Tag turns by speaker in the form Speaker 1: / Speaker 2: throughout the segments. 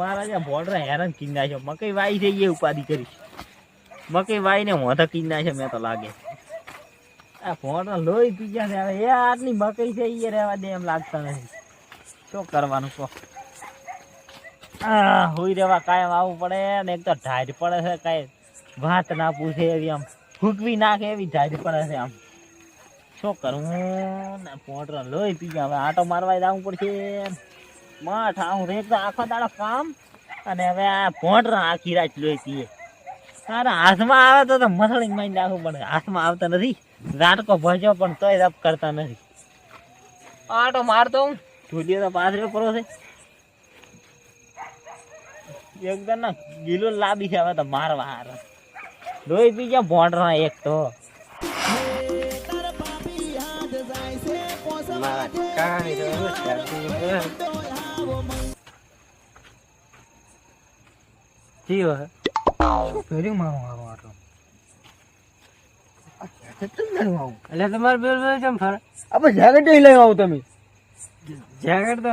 Speaker 1: મારા જ્યાં બોર્ડર હેરાન કી નાખ્યો. મકઈ વાઈ થઈ ગઈ ઉપાધિ કરી. મકઈ વાઈને મોઢા કી નાખ્યો, મેં તો લાગે. આ બોર્ડર લોહી પી ગયા છે. હવે એ આટલી મકઈ છે એ રહેવા દે એમ લાગતા નથી. શું કરવાનું કહો? આ હોઈ કાયમ આવવું પડે ને એક તો ઢાઢ પડે છે, કાંઈ વાત ના પૂછે એવી આમ. ફૂકવી નાખે એવી ઢાઢ પડે છે આમ. શું કરવું ને પોટર લોહી પી ગયા. હવે આટો મારવા જવું પડશે. માઠ આવું રેક તો આખો દાડો કામ અને હવે આ પોટર આખી રાત લોહી પીએ તારા હાથમાં આવે તો તો મસળી મારી નાખું પણ હાથમાં આવતા નથી. ઝાટકો ભજ્યો પણ તોય રપ કરતા નથી. આટો મારતો હું. ઢોલીએ તો પાથરે પરો છે. એકદમ ના ગીલો લાબી છે હવે તો મારવા હાર. લોહી પી ગયા પોટર એક તો.
Speaker 2: મારા કારણે જ કરતી હોય. જીવો હે.
Speaker 3: ફેરી મારું આવો આટલો? આવું.
Speaker 2: એટલે તમારે બેલ બેલ કેમ ફરે?
Speaker 3: આપણે જેકેટ લઈ આવો તમે.
Speaker 2: જેકેટ તો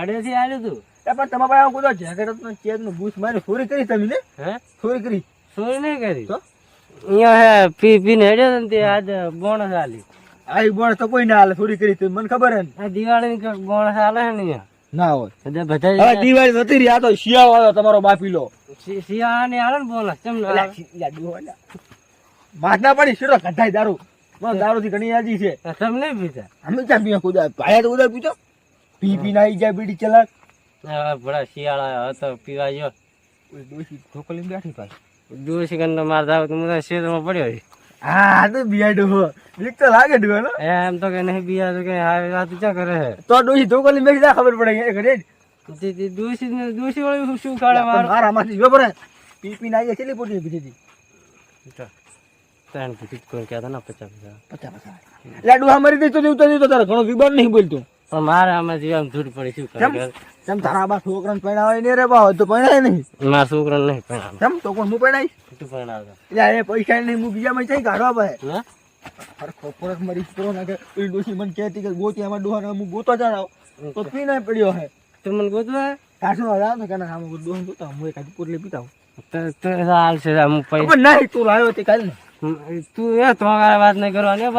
Speaker 2: અડેથી આવ્યું હતું
Speaker 3: એ પણ તમારા પાસે કોઈ જેકેટ હતું ચેકનું બૂસ મારી ચોરી કરી તમે ને?
Speaker 2: હે?
Speaker 3: ચોરી કરી.
Speaker 2: ચોરી નહીં કરી?
Speaker 3: તો?
Speaker 2: અહીંયા હે પી પીને હેડ્યો ને તે આજ બોણસ આલી.
Speaker 3: આ બોણ તો કોઈ ના હાલે ચોરી કરી. તમે મને ખબર હે ને.
Speaker 2: આ દિવાળી બોણસ હાલે ને અહીંયા?
Speaker 3: ના હોય.
Speaker 2: બધા
Speaker 3: દિવાળી નથી રહી આ તો શિયાળો આવ્યો તમારો બાપી લો
Speaker 2: શિ- શિયાળાની આલે ને બોનસ કેમ
Speaker 3: માથા પડી શીરો કઢાઈ દારૂ. દારૂ થી ઘણી યાદી છે.
Speaker 2: તમને તમે પીતા?
Speaker 3: અમે ક્યાં પીએ કુદા ભાયા તો ઉદર પીતો? પી પી ના જાય બીડી ચલાક
Speaker 2: બડા શિયાળા હતો પીવા જો
Speaker 3: ડોસી ઢોકલી બેઠી પાછી.
Speaker 2: ડોસી ગંદો માર દાવ તો શેર શેરમાં પડ્યો છે.
Speaker 3: હા તો બિયાડો હો. બીક તો લાગે ડુઓ ને
Speaker 2: એમ તો કે નહીં બિયા તો કે હારી વાત ક્યાં કરે છે
Speaker 3: તો ડોસી ઢોકલી બેઠી ના ખબર પડે ઘરે.
Speaker 2: તે- તે દૂષિત ને- શું કાઢે મારું
Speaker 3: મારા? માંથી જો પડે પી પી ના કેટલી પોટી પીધી હતી
Speaker 2: ત્રણથી કોઈ કહેતા ના પચાસ પચાસ.
Speaker 3: લાડુ અમારી દઈ તો દેવતો દેવતો તારે. ઘણો વિબાર નહીં બોલતો.
Speaker 2: પણ મારે આમાં જીવા ધૂળ પડી શું કરે?
Speaker 3: તેમ તારા બા છોકરાને પરણાવે ને રે બા હોય તો પરણાય નહીં.
Speaker 2: મારા છોકરાને નહીં પણ
Speaker 3: તેમ તો કોણ હું પરણાઈશ
Speaker 2: તું
Speaker 3: એટલે એ પૈસા નહીં હું બીજા માં જઈ કાઢવા પડે
Speaker 2: હા?
Speaker 3: હરખો ખોરાક કરો ના કે પેલી ડોસી મને કહેતી કે ગોતી આમાં ડોહા હું ગોતો જ તો પી ના પડ્યો હે.
Speaker 2: તું મને ગોતવા?
Speaker 3: કાઢું ને હું પીતા
Speaker 2: તો તો હાલ છે હું
Speaker 3: નહીં તું લાવ્યો તે કાલ.
Speaker 2: તું એ તો વાત નહીં કરવાની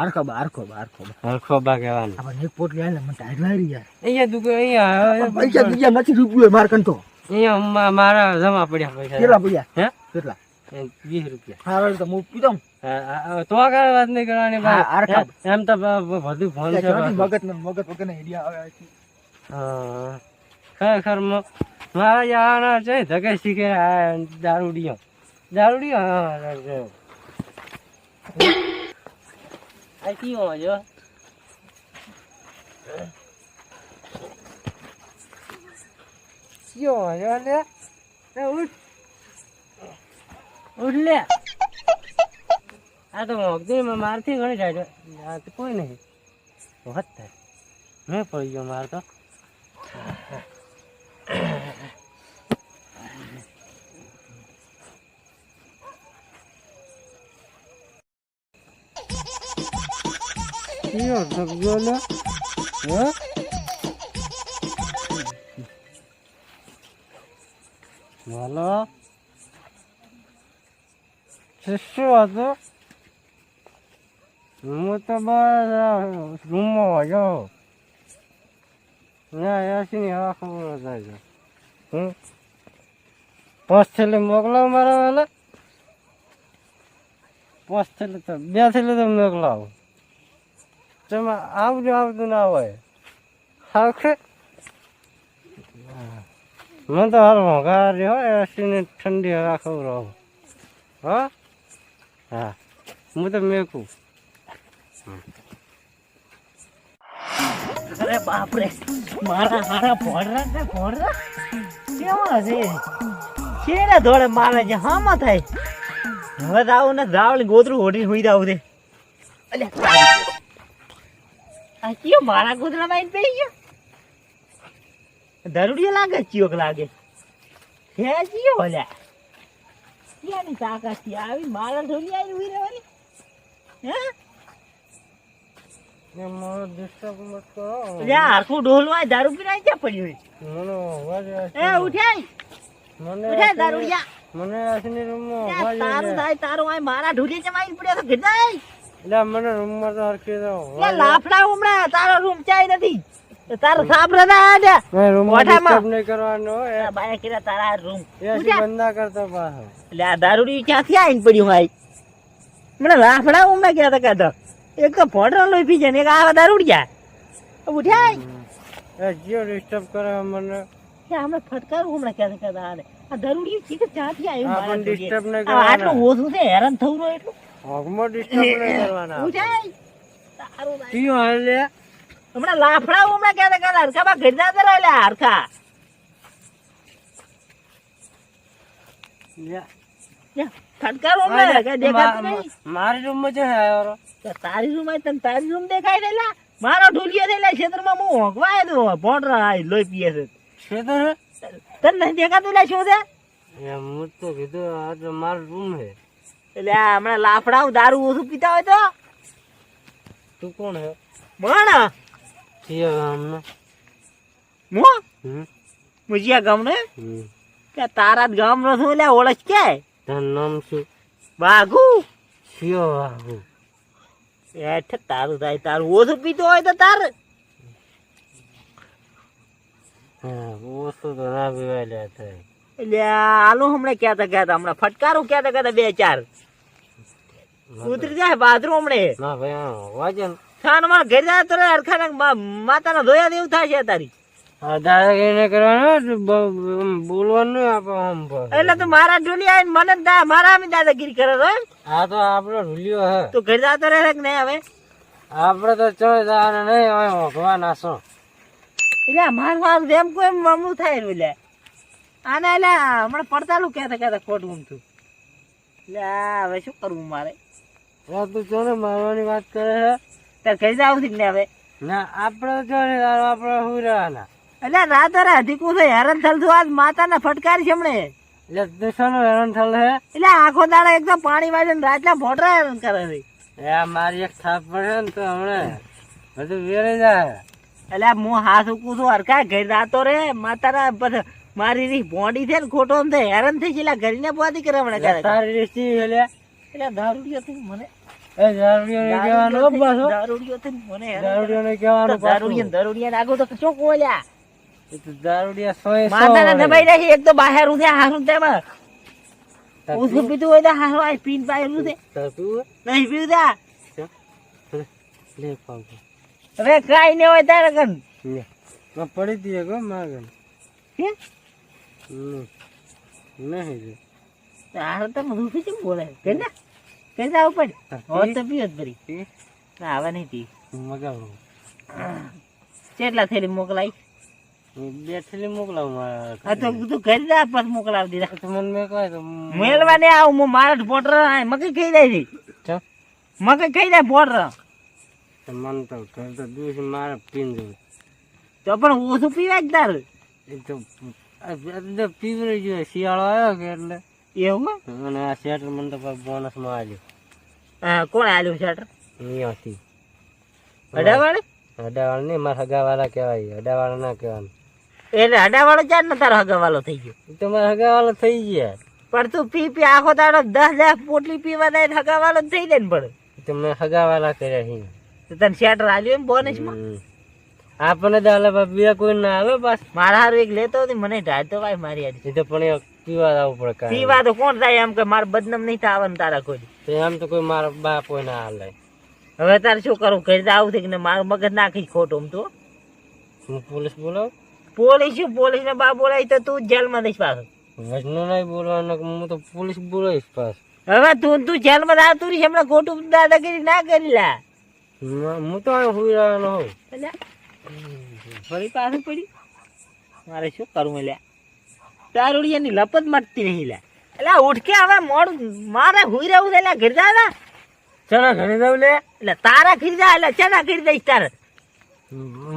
Speaker 3: હરખો બા હરખો બા હરખો બા.
Speaker 2: હરખો બા કહેવાનું.
Speaker 3: એક પોટલી આલે મને ટાઈટ યાર.
Speaker 2: અહીંયા તું અહીંયા
Speaker 3: પૈસા બીજા નથી રૂપિયો માર કંતો
Speaker 2: અહીંયા મારા જમા પડ્યા પૈસા
Speaker 3: કેટલા પડ્યા?
Speaker 2: હે?
Speaker 3: કેટલા?
Speaker 2: એ વીસ રૂપિયા.
Speaker 3: હા તો હું પીતો
Speaker 2: તો કાંઈ વાત નહીં કરવાની. એમ તો બધું ફોન છે.
Speaker 3: મગજ ને મગજ વગર ને ઈડિયા આવે છે.
Speaker 2: હા. ખરેખર મ- મારા યાના છે ધકે શીખે આ દારૂડિયો દારૂડિયો હા આઈ કી આ કયો જો. કયો જો લે એ ઉઠ ઉઠ લે આ તો મોગદીમાં મારથી ઘણી જાય તો કોઈ નહીં વાત થાય મેં પડી ગયો માર તો કયો ધગજો લે હે બોલો શું હતું હું તો બસ રૂમમાં ગયો ના એસી હા ખબર થાય હમ પાંચ થેલી મોકલાવ મારા વાલા પાંચ થેલી તો બે થેલી તો મોકલાવો તમે આવજો આવતું ના હોય આખે મને તો હાલ મોંઘા હોય એસી ને ઠંડી હવા ખવડાવો હા? હા. હું તો મેકું.
Speaker 1: અરે બાપરે, મારા મારા ભોળરા ને ભોળરા. કેવા છે? કેના ધોળે મારે છે? હામાં થાય? હવે તો આવું ને રાવળી ગોતરું ઓઢી હોઈ જાવ દે અલ્યા, આ કયો મારા ગોતરા માં પડી ગયો? ધરુડિયો લાગે ચિયોક લાગે? હે ચિયો અલ્યા ક્યાંની તાકાતથી આવી મારા ઢોલી આવી ઊભી રહેવાની? હે? દારૂ પીરાય ક્યાં પડ્યું હોય? ઉઠાય.
Speaker 2: મને
Speaker 1: ઉઠાય દારૂડિયા.
Speaker 2: મને આશીની રૂમમાં અવાજ
Speaker 1: તારું. થાય તારું આ મારા ઢૂંઢી જમાઈને પડ્યો તો ગધાય.
Speaker 2: એટલે મને રૂમમાં તો હરખી દો
Speaker 1: લાફડા ઉમડા તારો રૂમ ચાય નથી. તારો સાંભળે ના આડે ઓઠામાં.
Speaker 2: નહીં કરવાનો એ
Speaker 1: બાય કિરા તારા રૂમ
Speaker 2: એસી બંધ ના કરતો પાછો.
Speaker 1: એટલે આ દારૂડી ક્યાંથી આવીને પડ્યું ભાઈ મને લાફડા ઉમે ગયા હતા કાતો એક તો ફોડરો લઈ પી જાય ને એક આવા દારૂડિયા ઉઠાય.
Speaker 2: એ જીઓ ડિસ્ટર્બ કરે મને.
Speaker 1: હમણાં ફટકારું હમણાં ક્યાં કહેતા આને. આ દારૂડિયું છે કે ક્યાંથી આવ્યું
Speaker 2: આ પણ
Speaker 1: મારા
Speaker 2: disturb નહીં
Speaker 1: આ આટલું ઓછું છે હેરાન થવું રહ્યું એટલું.
Speaker 2: હોગમાં ડિસ્ટર્બ ન કરવાના.
Speaker 1: ઉઠાય. તારું.
Speaker 2: પીઓ હાલે
Speaker 1: હમણાં લાફડા હમણાં ક્યાં કહેતા હરખામાં ઘરના તો રહેલા હરખા. દેખાતું
Speaker 2: મા- છે
Speaker 1: તારી રૂમ તને તારી રૂમ દેખાય રહેલા મારો ઢોલિયો થયેલા ક્ષેત્રમાં હું લોહી પીએ છે.
Speaker 2: છે તો
Speaker 1: તને નહીં દેખાતું લે શું છે?
Speaker 2: હું તો કીધું આ મારો રૂમ હે.
Speaker 1: એટલે હમણાં લાફડા દારૂ ઓછું પીતા હોય તો?
Speaker 2: તું કોણ હે?
Speaker 1: મણ
Speaker 2: છીએ ગામનો
Speaker 1: મો
Speaker 2: હમ.
Speaker 1: મુજિયા ગામનો? કે તારા જ ગામનો છું એટલે ઓળખ કે?
Speaker 2: તારું નામ શું?
Speaker 1: બાઘુ
Speaker 2: શિયો બાબુ
Speaker 1: એઠ તારું થાય તારું ઓછું પીતો હોય તો તાર.
Speaker 2: ઓછું તો ના પીવાય લે થાય
Speaker 1: એટલે આલુ હમણાં કહેતા કહેતા હમણાં ફટકારું કહેતા કહેતા બે ચાર. ઉતરી જાય બાથરૂમ હમણે.
Speaker 2: ના ભાઈ વાજન
Speaker 1: ખાનમાં ઘેર જાય તો અરખા માતાના ધોયા દેવું થાય છે તારી. એટલે તું મારા ઢોલી આવીને મને મારા આમી દાદાગીરી કરે એમ?
Speaker 2: તો આપણો રૂલિયો હે.
Speaker 1: તું ઘર જતો રહે કે નહીં હવે?
Speaker 2: આપણે તો ચો નહીં હવે ભગવાન આસો.
Speaker 1: એટલે માર મારું જેમ કોઈ મમલું થાય રહ્યું લે આને એટલે હમણાં પડતાલું કહેતા કહેતા ખોટું ઊંઘતું એટલે હવે શું કરવું મારે?
Speaker 2: તું ચો ને મારવાની વાત કરે છે
Speaker 1: તાર ઘર જાવ ને હવે?
Speaker 2: ના આપણે તો ને આપણે હું રહેવાના?
Speaker 1: એટલે રાત રે અધિકું છે હેરાન થતું આજ માતાના ફટકારી છે હમણે.
Speaker 2: એટલે તું હેરાન થલ હે
Speaker 1: એટલે આખો દાડા એકદમ પાણી વાળીને રાતના ભોટરા હેરાન કરે છે.
Speaker 2: એ મારી એક થાપ પડે ને તો હમણે બધું વેરે જાય.
Speaker 1: એટલે હું હાથ ઉકું છું હરખા ઘર રાતો રે માતાના પછી મારી રી ભોંડી છે ને ખોટો હેરાન થઈ છે ઘરને પોતી કરે હમણાં
Speaker 2: તારી રીસ એટલે
Speaker 1: દારૂડિયો મને
Speaker 2: એ દારૂડિયો ને હોય. તાર તાર
Speaker 1: કાઈ તારે કન
Speaker 2: પડી દીએ ગો માગન? નહીં નહીં
Speaker 1: તો બોલે. કે ના કે જાવ ઉપર. હોત તો જ ભરી. ના હવે નહીં પી.
Speaker 2: મગાવું.
Speaker 1: કેટલા થેલી મોકલાઈ?
Speaker 2: બે થેલી મોકલાવું
Speaker 1: હા તો તું ઘરે જા પછી મોકલાવી દીધા
Speaker 2: તો મને મેકવાય તો
Speaker 1: મેળવા ને આવું હું મારા ખાઈ જાય છે.
Speaker 2: ચો.
Speaker 1: મકઈ ખાઈ જાય પોટર
Speaker 2: તો મન તો ઘર તો દૂધ મારે પીન જવું
Speaker 1: તો પણ ઓછું પીવા જ તારે.
Speaker 2: એ તો પીવડી ગયો શિયાળો આવ્યો કે એટલે?
Speaker 1: એવું?
Speaker 2: અને આ શેટર મને તો બોનસમાં આવ્યું
Speaker 1: હા કોણ આલ્યું શેટર
Speaker 2: અહીંયાથી.
Speaker 1: અડાવાળે?
Speaker 2: અડાવાળા નહીં મારા હગાવાળા કહેવાય. અડાવાળા ના કહેવાનું.
Speaker 1: એટલે અડાવાળો ચાર ને તારો હગાવાલો થઈ ગયો?
Speaker 2: તો મારા હગાવાળા થઈ ગયા.
Speaker 1: પણ તું પી પી આખો દાડો દસ દસ પોટલી પીવા જાય હગાવાળો થઈ જાય ને પડે
Speaker 2: એ તો મેં હગાવાળા કર્યા હી
Speaker 1: તો તને શેટર આલ્યું એમ
Speaker 2: બોનસમાં. આપણને તો બાપ બીજા કોઈ ના આવે બસ.
Speaker 1: મારા હારું એક લેતો હતી મને ઢાળ તો ભાઈ મારી
Speaker 2: એ તો પણ પીવા આવવું પડે કાંઈ.
Speaker 1: પીવા તો કોણ થાય એમ કે મારે બદનામ નહીં થવાનું તારા કોઈ
Speaker 2: તો આમ તો કોઈ મારા બાપ હોય ના હાલે.
Speaker 1: હવે તારે શું કરું ઘરે આવું થઈ ને મારું મગજ નાખી ખોટું તું.
Speaker 2: હું પોલીસ બોલાવ?
Speaker 1: પોલીસ શું? પોલીસ ને બા બોલાય તો તું જેલમાં દઈશ પાછો.
Speaker 2: વજનો નહીં બોલવાનો હું તો પોલીસ બોલાવીશ પાસ
Speaker 1: હવે તું તું જેલમાં તું રહીશ. હમણાં ખોટું દાદાગીરી ના કરી લા.
Speaker 2: હું તો હુઈ રહ્યો હોઉં.
Speaker 1: ફરી પાછું પડી. મારે શું કરવું એટલે દારૂડિયાની લપત મટતી નહીં લે. એટલે ઉઠકે હવે મોડું મારે હુઈ રહેવું છે એટલે ઘર જા
Speaker 2: ચાલો ઘરે જાવ લે?
Speaker 1: એટલે તારા ખીર જા એટલે ચેના ખીર દઈશ તારે?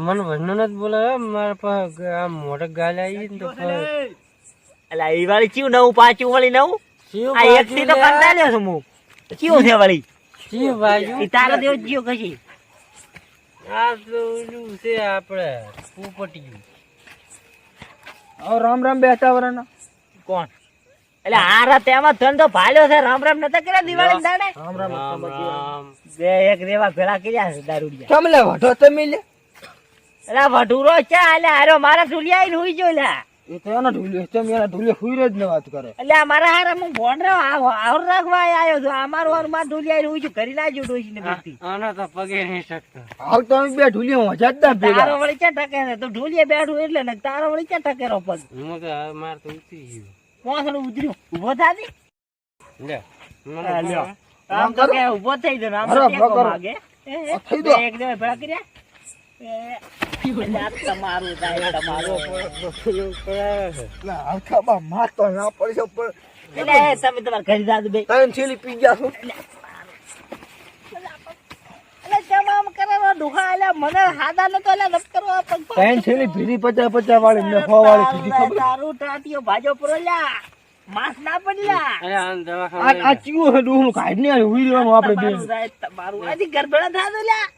Speaker 2: મને વજનો નથી બોલાવે મારા પાસે આમ મોટા ગાલ આવી ને તો
Speaker 1: એટલે એ વાળી ચીવ નવું પાછું વાળી નવું? આ એક થી તો કંટાળ્યો છું હું. ચીવ છે વળી.
Speaker 2: શિવ બાજુ
Speaker 1: તારા દેવ જીવ કશી?
Speaker 2: આ તો છે આપણે પોપટિયું.
Speaker 3: હવે રામ રામ બેઠા ચાવરાના
Speaker 1: કોણ? એટલે આ રાત એમાં ધંધો ભાલ્યો છે. રામ રામ નતા કર્યા દિવાળી દાડે?
Speaker 3: રામ રામ
Speaker 2: રામ રામ.
Speaker 1: બે એક રેવા ભેળા કર્યા છે દારૂડિયા.
Speaker 3: કેમ લે વઢો તમે લે
Speaker 1: એટલે વઢુરો છે એટલે હારો મારા સુલિયા આઈને હુઈ જો લ્યા.
Speaker 3: એ તો એનો ઢૂલ્યો તમે એના ઢૂલ્યો હુઈ જ ને વાત કરે.
Speaker 1: એટલે આ હારા હું ફોન રહ્યો આવ રાખવા આવ્યો છું. અમારું હારું મારા ઢુલિયા આઈને હુઈ ગયું કરી નાખ્યું ડોશીને બેટી
Speaker 2: આનો તો પગે નહીં શકતો.
Speaker 3: હાલ તો અમે બે ઢૂલ્યો મજા જ ના
Speaker 1: તારો વળી ક્યાં ટકે છે તું ઢોલિયા બેઠું એટલે ને તારો વળી ક્યાં ટકેરો પગ?
Speaker 2: હું તો હવે તો ઉતરી ગયું.
Speaker 1: પોસડું ઉતર્યું ઊભો થાતી
Speaker 2: લે મને
Speaker 1: હા, લ્યો.
Speaker 2: ખબર.
Speaker 1: આમ તો કે ઊભો થઈ ગયો ને આમ તો માગે.
Speaker 3: થઈ
Speaker 1: બે એક કર્યા એટલે આ તમારું થાય તમારું
Speaker 3: હલકા ના પડશે પણ
Speaker 1: તમે તમારા ઘરે જાજો બે
Speaker 3: ત્રણ થેલી પી ગયા છો
Speaker 1: એટલે તમામ કરેલો ડોહા એટલે મને હાદા નતો એટલે નત કરો આ પગ પર.
Speaker 3: ત્રણ થેલી ભીરી પચાસ પચાસ વાળી ને સો વાળી પીધી ખબર
Speaker 1: તારું ટાટીઓ ભાજો પૂરો લ્યા માસ ના પડ્યા
Speaker 2: અરે આને
Speaker 3: આ
Speaker 2: દવાખાને
Speaker 3: આ ચીવું છે ડોહનું કાઢ ને હુઈ રહેવાનું આપણે બે
Speaker 1: તમારું થાય,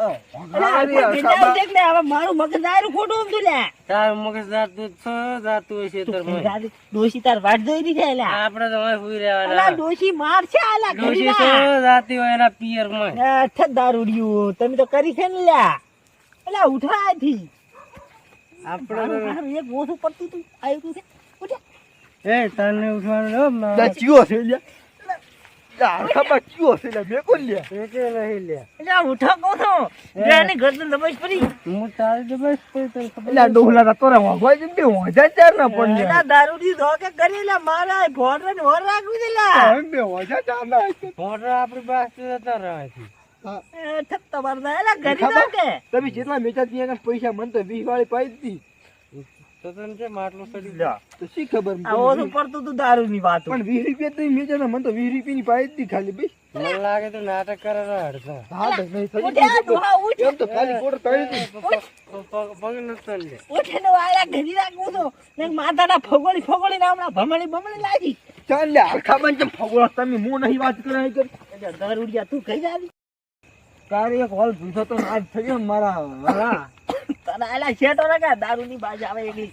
Speaker 1: મારો ઘેરલા.
Speaker 3: મારો તમને કાંઈ મારે જ છે
Speaker 1: એટલે,
Speaker 3: હા,
Speaker 1: એટલે આ
Speaker 3: હારી
Speaker 1: કોઈ
Speaker 3: હલકા
Speaker 1: ઘેરલા
Speaker 3: બા.
Speaker 1: દેખ ને, હવે મારું મગજ ખોટું ઊંધું લે.
Speaker 2: તાર મગજ જાતું છો જાતું હોય છે તાર
Speaker 1: ડોશી વાટ જોઈ રહી છે એલા.
Speaker 2: તો હવે રહેવાના
Speaker 1: ડોશી માર છે આલા
Speaker 2: ડોશી તો જાતી હોય એના પિયરમાં
Speaker 1: આ ઠ દારૂડિયું, તમે તો કરી છે ને લ્યા એલા ઉઠા મારું હારું એક ઓછું પડતું હતું, આવ્યું છે
Speaker 2: એ તને ઉઠવાનું
Speaker 3: છે લ્યા. લા, બા ચીવો છે લ્યા, બે કોણ લ્યા?
Speaker 2: એટલે નહીં લે
Speaker 1: એલા, ઉઠો કહું છું. બેની ગરદન દબાઈ પડી.
Speaker 2: હું તારી તો બસ કોઈ તને ખબર
Speaker 3: લા, ડોહલા તા તોરે વાગવા ચાર ના
Speaker 1: ધોકે કરી લે મારા રાખવી દે લા.
Speaker 3: બે ચાર ના.
Speaker 2: આપણી પાસે જતા
Speaker 1: તમારું.
Speaker 3: તમે જેટલા મેચા મન તો વીસ વાળી પાઈ જ દી.
Speaker 2: તો તને છે માટલું સડી
Speaker 3: તો શી ખબર
Speaker 1: આ ઓછું પડતું તું દારૂની વાતો.
Speaker 3: પણ વીસ રૂપિયા તો મેચા ને મને તો વીસ રૂપિયાની પાઈ જ દી ખાલી ભાઈ
Speaker 2: મને લાગે તો નાટક કરે તો હડતા
Speaker 3: હા તો નહીં
Speaker 1: ઉઠ.
Speaker 3: એમ તો ખાલી કોડ પાઈ જ દી.
Speaker 2: પગ નતો લે
Speaker 1: ઉઠ ને વાળા ઘડી રાખું છું. ને માતાના ફગોળી ફગોળી ના હમણાં ભમણી બમણી લાગી.
Speaker 3: ચાલ લે આખા બંધ ફગોળો તમે હું નહીં વાત કરે
Speaker 1: એટલે દારૂડિયા તું કઈ જાવી?
Speaker 3: તારે એક હોલ ભૂસો તો આજ થયો ને મારા વાલા.
Speaker 1: તને આલા શેઠો રાખે, દારૂની બાજ આવે એકલી.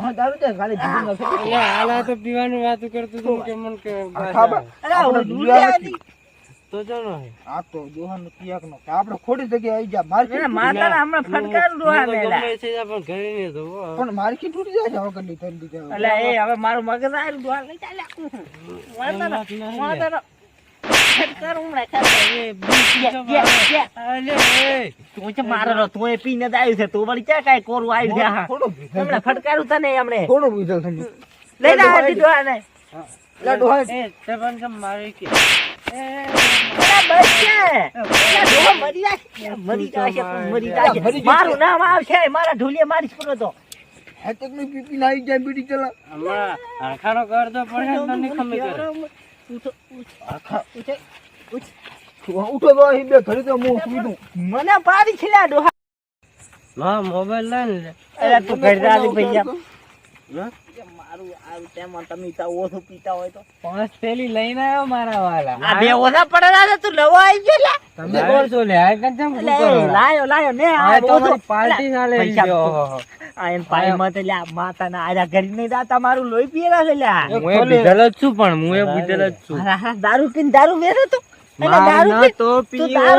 Speaker 3: હા દારૂ છે ખાલી ભૂસો
Speaker 2: એટલે હાલા તો પીવાની વાતો કરતું હતું કે મન કે
Speaker 1: અરે,
Speaker 3: આપણે
Speaker 1: હું
Speaker 3: દુનિયા
Speaker 1: દુનિયા
Speaker 3: નથી.
Speaker 2: તો જાણો હે
Speaker 3: આ તો નો આપણે ખોટી જગ્યાએ આવી જા માર્કેટ
Speaker 1: એને માતાના હમણાં ફટકારું ડોહા મેલા.
Speaker 2: પણ ઘરે નહીં જવું
Speaker 3: પણ માર્કેટ તૂટી જાય.
Speaker 1: એટલે એ હવે મારું મગજ આયુ લઈ ચાલ્યા.
Speaker 2: વાત નહીં
Speaker 1: માતાનો ફટકારું તને હમણે
Speaker 3: થોડો ભીખા તમે
Speaker 1: લઈને આવ્યા દીધો આને.
Speaker 3: લા ડોહા
Speaker 2: એ, તે પણ કેમ કે
Speaker 1: અલા, બસ છે. મરી જશે. મરી જશે, મરી જશે.
Speaker 3: મારું
Speaker 1: નામ આવશે મારા ઢોલિયા મારી પૂરો તો
Speaker 3: હેતકની પીપી નાઈ જાય બીડી ચલા
Speaker 2: હમણાં આખાનો કર તો પડે તને ખમી કરે
Speaker 1: ઉઠો, ઉઠો,
Speaker 3: આખા
Speaker 1: ઉઠો, ઉઠો.
Speaker 3: ઉઠો તો અહીં બે ઘડી તો હું સુઈ દઉં
Speaker 1: મને પાડી છે ડોહા.
Speaker 2: હા મોબાઈલ લે. ને
Speaker 1: અરે તું ઘર રાલી ભૈયા
Speaker 2: હા?
Speaker 1: મારું આરું તેમાં તમે તા ઓછું પીતા હોય તો.
Speaker 2: પાંચ થેલી લઈને આવ્યો મારા વાલા.
Speaker 1: આ બે ઓછા પડેલા છે તું નવો આવી ગયો લ્યા
Speaker 2: તમે કોણ છો લે આ કેમ
Speaker 1: લાયો લાયો ને આ
Speaker 2: આ તો પાર્ટી ના લઈ ગયો.
Speaker 1: આ એન પાઈ મત લ્યા માતાના આજા ઘરી નહીં દાતા મારું લોહી પીએલા છે લ્યા
Speaker 2: હું એ બીધેલ જ છું પણ હું એ બીધેલ જ છું.
Speaker 1: હારા, હારા, દારૂ પીને દારૂ વેચે તો. દારૂ પી-
Speaker 2: તો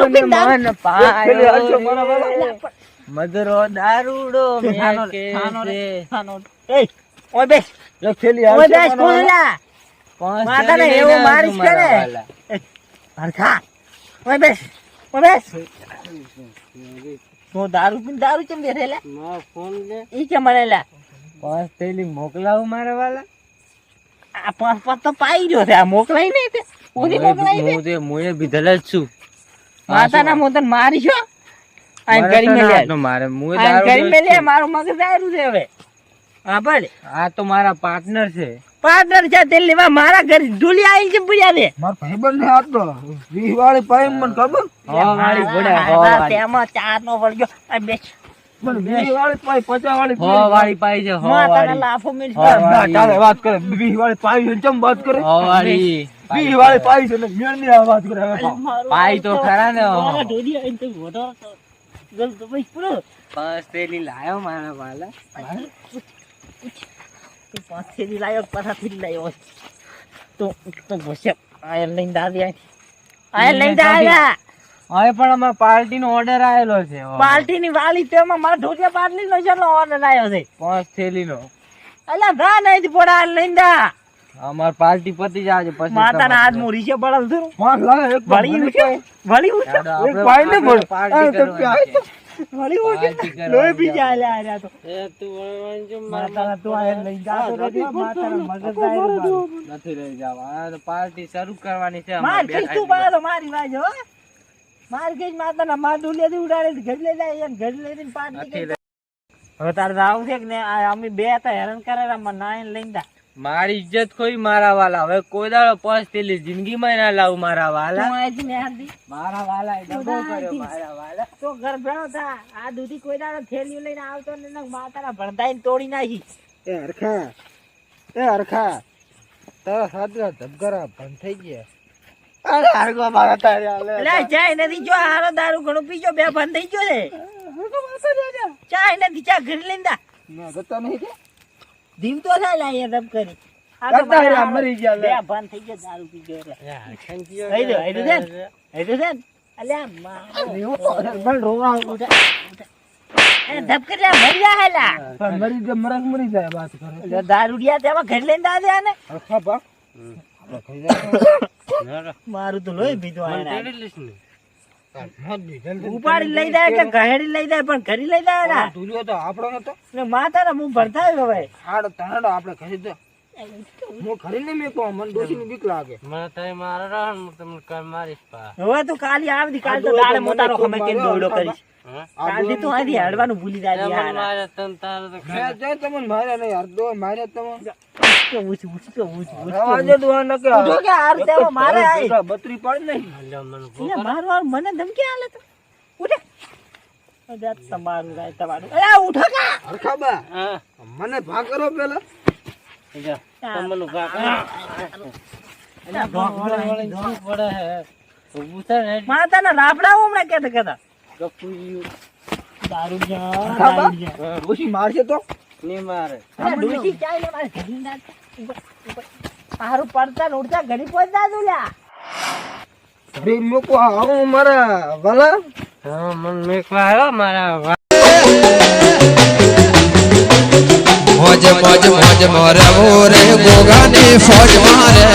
Speaker 2: ને મન પાયો દારૂડો
Speaker 1: રે. એય, ઓય બેસ.
Speaker 3: એક થેલી
Speaker 1: ઓય બેસ
Speaker 3: મારા વાળા.
Speaker 1: કોયલા.
Speaker 2: પાંચ
Speaker 1: માતાને
Speaker 2: થેલી
Speaker 1: મારીશ કરે. હરખા. ઓય બેસ ઓય બેસ. તું દારૂ પીને દારૂ કેમ બેસે લે
Speaker 2: ફોન લે.
Speaker 1: ઈ કેમ મને
Speaker 2: પાંચ થેલી મોકલાવું મારા વાલા.
Speaker 1: આ પાંચ પાંચ તો પાઈ રહ્યો છે આ મોકલાઈ નહીં તે. ઓછી મોકલાઈ છે
Speaker 2: હું તે હું એ જ છું.
Speaker 1: માતાના હું તને મારીશો આ મેં
Speaker 2: મારે હું એ
Speaker 1: આ
Speaker 2: દારૂ
Speaker 1: ગરી મેં લે
Speaker 2: પીઉં છું.
Speaker 1: મારું મગજ દારૂ છે હવે. હા ભલે.
Speaker 2: આ તો મારા પાર્ટનર છે.
Speaker 1: પાર્ટનર છે તે લેવા મારા ઘર ઢોલી આવી છે પૂજા દે
Speaker 3: મારા ભાઈબંધ ને હાથ તો પાઈ મને ખબર?
Speaker 2: હવા વાળી ઘોડા. વાળી
Speaker 1: તેમાં ચાર નો વળગ્યો આ બે
Speaker 3: વાળી પાઈ
Speaker 2: તો ખરા ને બસ તેલી લાયો મારા વાલા.
Speaker 1: પાંચથી લાયો પાછાથી લાયો. તો તો ભસે આયર લઈને દાદી આય આયર લઈને દાદા
Speaker 2: હવે પણ અમાર પાર્ટી નો ઓર્ડર આવેલો છે
Speaker 1: પાર્ટી ની વાલી તેમાં મારા ઢોકિયા પાર્ટી નો છે ઓર્ડર આવ્યો છે.
Speaker 2: પાંચ થેલી નો
Speaker 1: અલા ધા નહીં પોડા લઈને દા
Speaker 2: અમાર પાર્ટી પતી જાજે પછી
Speaker 1: માતાના હાથ મોરી છે બળલ છું
Speaker 3: પાંચ લાગે એક
Speaker 1: વળી ઉઠે વળી ઉઠે
Speaker 3: એક પાઈ ને બોલ.
Speaker 2: પાર્ટી
Speaker 3: આ તો
Speaker 2: કરવાની
Speaker 1: લોહી પી જાય લે આ તો
Speaker 2: એ તું વળવાનું છે,
Speaker 1: માતાના તું લઈ જાતો નથી માતાના મગજ જાય
Speaker 2: નથી રહી જાવા આ તો પાર્ટી શરૂ કરવાની છે
Speaker 1: માર કે તું પાડો મારી વાજો હો માર કે માતાના માર દુલિયા દી ઉડાડે ઘર લઈ જાય એને ઘર લઈ જઈને પાર્ટી હવે તારે તો આવું છે કે ને આ અમે બે હતા હેરાન કરે મને ના એને લઈને દા
Speaker 2: મારી ઇજ્જત કોઈ મારા વાલા. હવે કોઈ દાડો પસ થેલી જિંદગીમાં ના લાવું મારા વાલા. મારા વાલા એ કર્યો મારા વાલા.
Speaker 1: તો ઘર થા. આ દૂધી કોઈ દાડો થેલીઓ લઈને આવતો ને માતાના ભણતાઈને તોડી નાખી.
Speaker 3: એ હરખા. એ હરખા. તારા સાદરા ધબકારા બંધ થઈ ગયા. અરે મારા તારે
Speaker 1: ચાય નથી જો હારો દારૂ ઘણું પીજો બે બંધ થઈ ગયો છે. ચાય નથી ચા ઘર લઈને દા
Speaker 3: ના જતા નહીં કે?
Speaker 1: જીવ તો થાય લાય દમ કરી. આ
Speaker 3: કરતા રહ્યા,
Speaker 1: મરી
Speaker 3: ગયા લે.
Speaker 1: બે થઈ ગયો દારૂ પી ગયો એટલે આઈ આઈ દો આઈ દો છે ને? અલ્યા મારો
Speaker 3: મને રોવા
Speaker 1: એ ધબકર લે મરી જા હેલા.
Speaker 3: પણ મરી જાય મરક મરી જાય વાત કરે
Speaker 1: દારૂડિયા તેમાં ઘર લઈને દે આને.
Speaker 3: બા ખાઈ જાય
Speaker 1: મારું તો લોહી પીધું આ
Speaker 3: જલ્દી
Speaker 1: ઉપાડી લઈ જાય કે ઘરેડી લઈ જાય પણ ઘરી લઈ જાય ના
Speaker 3: તુર્યો તો આપણો નતો.
Speaker 1: ને માતાના મું ભરતા હવે.
Speaker 3: હાડ આપણે હું ખરી મેકો મને ની બીક લાગે.
Speaker 2: મને તમે મારા રહો તમને કર મારીશ પા
Speaker 1: હવે તું કાલી આવતી કાલ તો દાડે મોતારો ખમે કે દોડો કરીશ. કાલથી તું અહીંથી હેડવાનું ભૂલી જાય યાર
Speaker 2: મારે તમ તો
Speaker 3: મેં તમને માર્યા નહીં યાર દો તમે
Speaker 1: તો ઊંચ ઊંચ તો ઊંચ ઊંચ તો
Speaker 3: આજે દુઆ ન કે
Speaker 1: ઉઠો કે હાર તેમાં મારે આઈ
Speaker 3: બત્રી પડ નહીં.
Speaker 2: લ્યો મને
Speaker 1: મારું મને ધમકી હાલે તો. ઉઠે. આ તમારું રાય તમારું. અરે ઉઠો કા.
Speaker 3: હરખા મને ભા કરો પેલા.
Speaker 2: જા તમને પડે હે. થાય
Speaker 1: માતાના રાફડા હમણાં કેતા કેતા
Speaker 3: ડોશી મારશે તો
Speaker 2: ની મારે
Speaker 1: ડોશી ચાય લે મારે ઘડી ના ઉપર પડતા ઉડતા ઘડી પહોંચતા તું લ્યા
Speaker 3: ઘરે મૂકો આવું મારા વાલા
Speaker 2: હા મને મેકવા આવ્યો મારા
Speaker 4: મોજ મોજ મોજ મોરે મોરે ગોગાની ફોજ મારે